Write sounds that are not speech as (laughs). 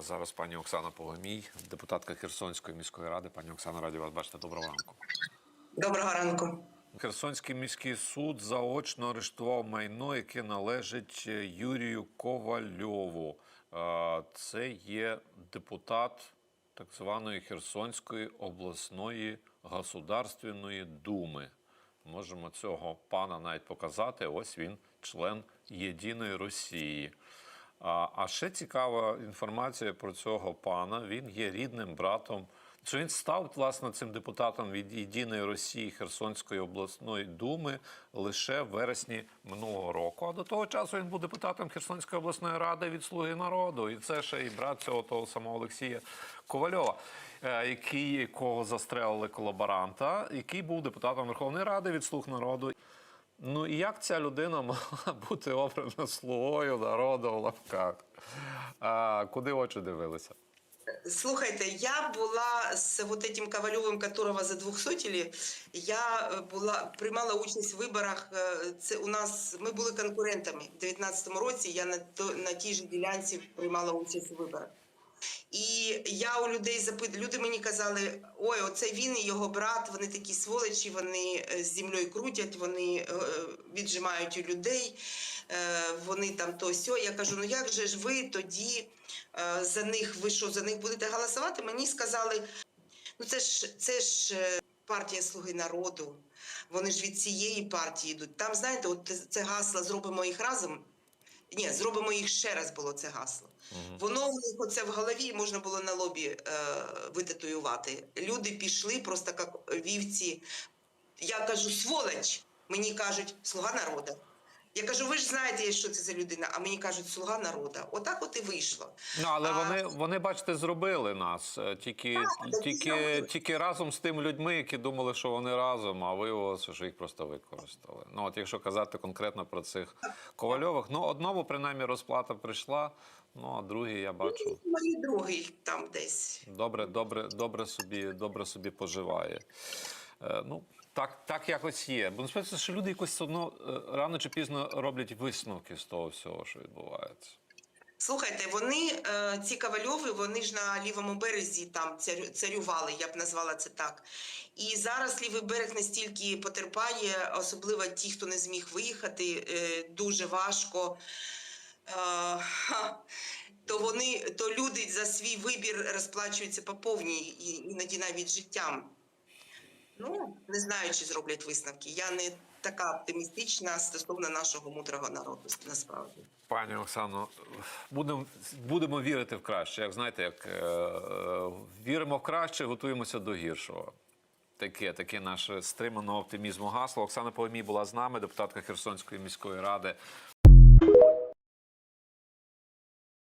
Зараз пані Оксана Погомій, депутатка Херсонської міської ради. Пані Оксана, раді вас бачити. Доброго ранку. Доброго ранку. Херсонський міський суд заочно арештував майно, яке належить е, Юрію Ковальову. Це є депутат так званої Херсонської обласної государственної думи. Можемо цього пана навіть показати. Ось він, член Єдиної Росії. А, ще цікава інформація про цього пана. Він є рідним братом. Що він став власне цим депутатом від Єдиної Росії Херсонської обласної думи лише в вересні минулого року. А до того часу він був депутатом Херсонської обласної ради від Слуги народу. І це ще і брат цього того самого Олексія Ковальова, е, який якого застрелили колаборанта, який був депутатом Верховної Ради від Слуг народу. Ну і як ця людина (laughs) могла бути обрана слугою народу в лапках? А, куди очі дивилися? Слухайте, я була з вот этим Ковальовым, которого за двухсотили, я е, була, приймала участь в виборах. е, Це у нас, ми були конкурентами. В 19-му році я на, то, на тій же ділянці приймала участь у виборах. І я у людей запитую, люди мені казали, ой, оце він і його брат, вони такі сволочі, вони е, з землею крутять, вони е, віджимають у людей, е, вони там то сьо. Я кажу, ну як же ж ви тоді е, за них, ви що, за них будете голосувати? Мені сказали, ну це ж це ж е, партія Слуги народу. Вони ж від цієї партії йдуть. Там, знаєте, от це гасло зробимо їх разом. Ні, зробимо їх ще раз було це гасло. Воно у них оце в голові можна було на лобі е, витатуювати. Люди пішли просто як вівці. Я кажу, сволоч. Мені кажуть, слуга народу. Я кажу, ви ж знаєте, що це за людина, а мені кажуть, слуга народу. Отак от і вийшло. Ну але А, вони, вони бачите, зробили нас е, тільки, Так, тільки, тільки разом з тими людьми, які думали, що вони разом, а виявилося, що їх просто використали. Ну от якщо казати конкретно про цих ковальових, ну одному принаймні розплата прийшла. Ну а другий я бачу. Мої другий там десь. добре, добре, добре собі, добре собі поживає. Е, ну, так, так якось є. Бо насправді, що люди якось одно е, рано чи пізно роблять висновки з того всього, що відбувається. Слухайте, вони е, ці кавальови, вони ж на лівому березі там царювали, я б назвала це так. І зараз лівий берег настільки потерпає, особливо ті, хто не зміг виїхати, дуже важко. То вони, то люди за свій вибір розплачуються по повній, іноді навіть життям. Ну, не знаю, чи зроблять висновки. Я не така оптимістична стосовно нашого мудрого народу, насправді. Пані Оксано, будемо, будемо вірити в краще. Як знаєте, як е, е, віримо в краще, готуємося до гіршого. Таке, таке наше стримано оптимізму гасло. Оксана Погомій була з нами, депутатка Херсонської міської ради.